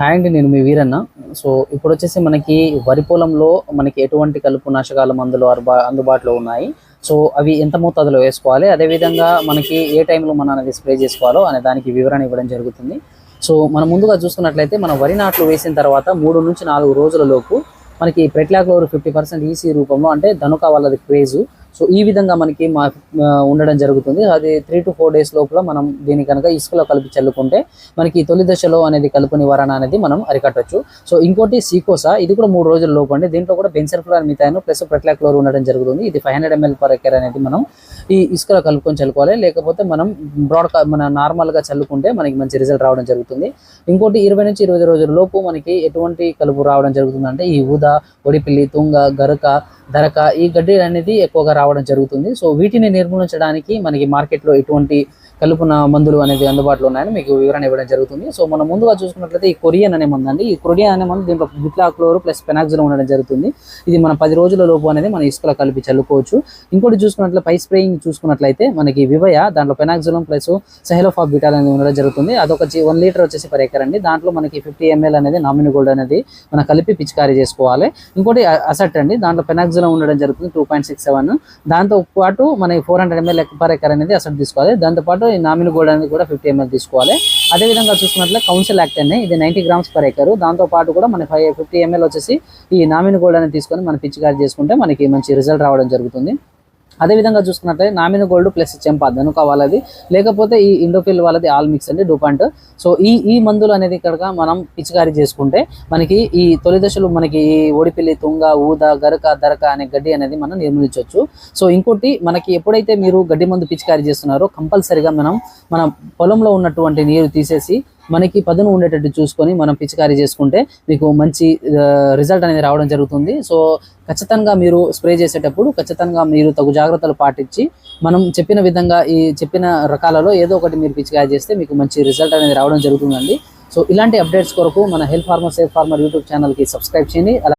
Hi నేను మీ Veeranna. So ఇప్పుడు వచ్చేసి మనకి వరి పొలంలో మనకి ఎటువంటి కలుపు నాశకాల మందులు అందుబాటులో ఉన్నాయి. సో అవి ఎంత మోతాదులో వేసుకోవాలి? అదేవిధంగా మనకి ఏ టైంలో మనం అనేది స్ప్రే చేసుకోవాలో అనే దానికి వివరణ ఇవ్వడం జరుగుతుంది. సో మనం ముందుగా చూసుకున్నట్లయితే మన వరి నాట్లు వేసిన తర్వాత మూడు నుంచి నాలుగు రోజులలోపు మనకి ప్రెట్లాక్లోర్ ఫిఫ్టీ పర్సెంట్ ఈసీ రూపంలో అంటే ధనుక వాళ్ళది క్రేజు సో ఈ విధంగా మనకి మా ఉండడం జరుగుతుంది. అది త్రీ టు ఫోర్ డేస్ లోపల మనం దీని కనుక ఇసుకలో కలిపి చల్లుకుంటే మనకి తొలి దశలో అనేది కలుపు నివారణ అనేది మనం అరికట్టొచ్చు. సో ఇంకోటి సీకోసా. ఇది కూడా మూడు రోజుల లోపు అండి. దీంట్లో కూడా బెన్సల్ఫ్లోర్ మిథైన్ ప్లస్ ప్రెట్లాక్లోర్ ఉండడం జరుగుతుంది. ఇది five hundred ML per acre అనేది మనం ఈ ఇసుకలో కలుపుకొని చల్లుకోవాలి. లేకపోతే మనం బ్రాడ్ మన నార్మల్గా చల్లుకుంటే మనకి మంచి రిజల్ట్ రావడం జరుగుతుంది. ఇంకోటి ఇరవై నుంచి ఇరవై రోజుల లోపు మనకి ఎటువంటి కలుపు రావడం జరుగుతుంది అంటే ఈ ఊద ఒడిపిల్లి తుంగ గరక దరక ఈ గడ్డి అనేది ఎక్కువగా రావడం జరుగుతుంది. సో వీటిని నిర్మూలించడానికి మనకి మార్కెట్లో ఎటువంటి కలుపున మందులు అనేది అందుబాటులో ఉన్నాయని మీకు వివరణ ఇవ్వడం జరుగుతుంది. సో మనం ముందుగా చూసుకున్నట్లయితే ఈ కొరియన్ అనే మందు అండి. ఈ కొరియన్ అనే మందు దీంట్లో బిట్లాక్లోర్ ప్లస్ పెనాక్సిల్ ఉండడం జరుగుతుంది. ఇది మన పది రోజుల లోపు అనేది మన ఇసుకలో కలిపి చల్లుకోవచ్చు. ఇంకోటి చూసుకున్నట్లయితే పై స్ప్రేయింగ్ చూసుకున్నట్లయితే మనకి వివయ దాంట్లో పెనాక్సిలం ప్లస్ సెహలోఫా బిటాల్ అనేది ఉండడం జరుగుతుంది. అదొక వన్ లీటర్ వచ్చేసి పర్ ఎకర్ అండి. దాంట్లో మనకి ఫిఫ్టీ ఎంఎల్ అనేది నామిని గోల్డ్ అనేది మనం కలిపి పిచికారీ చేసుకోవాలి. ఇంకోటి అసెట్ అండి. దాంట్లో పెనాక్సిలం ఉండడం జరుగుతుంది టూ పాయింట్ సిక్స్ సెవెన్. దాంతో పాటు మనకి four hundred ML per acre అనేది అసెట్ తీసుకోవాలి. దాంతో పాటు ఈ నామిని గోల్డ్ అనేది కూడా ఫిఫ్టీ ఎంఎల్ తీసుకోవాలి. అదే విధంగా చూసుకున్నట్లయితే కౌన్సిల్ యాక్ట్ అండి ఇది నైంటీ గ్రామ్స్ పర్ ఎకరు దాంతో పాటు కూడా మన ఫైవ్ ఫిఫ్టీ ఎంఎల్ వచ్చేసి ఈ నామినీ గోల్డ్ అనేది తీసుకొని మనం పిచ్చికారి చేసుకుంటే మనకి మంచి రిజల్ట్ రావడం జరుగుతుంది. అదే విధంగా చూసుకున్నట్లయితే నామిన గోల్డ్ ప్లస్ చెంపా ధనుక వాళ్ళది. లేకపోతే ఈ ఇండోఫిల్ వాళ్ళది ఆల్ మిక్స్ అండి డూపాంట్ సో ఈ ఈ మందులు అనేది ఇక్కడ మనం పిచికారీ చేసుకుంటే మనకి ఈ తొలి దశలో మనకి ఈ ఓడిపిల్లి తుంగ ఊద గరక దరక అనే గడ్డి అనేది మనం నిర్మూలించవచ్చు సో ఇంకోటి మనకి ఎప్పుడైతే మీరు గడ్డి మందు పిచికారీ చేస్తున్నారో కంపల్సరిగా మనం మన పొలంలో ఉన్నటువంటి నీరు తీసేసి మనకి పదును ఉండేటట్టు చూసుకొని మనం పిచికారీ చేసుకుంటే మీకు మంచి రిజల్ట్ అనేది రావడం జరుగుతుంది. సో ఖచ్చితంగా మీరు స్ప్రే చేసేటప్పుడు ఖచ్చితంగా మీరు తగు జాగ్రత్తలు పాటించి మనం చెప్పిన విధంగా ఈ చెప్పిన రకాలలో ఏదో ఒకటి మీరు పిచికారీ చేస్తే మీకు మంచి రిజల్ట్ అనేది రావడం జరుగుతుందండి. సో ఇలాంటి అప్డేట్స్ కొరకు మన health farmer safe farmer YouTube ఛానల్కి సబ్స్క్రైబ్ చేయండి. అలా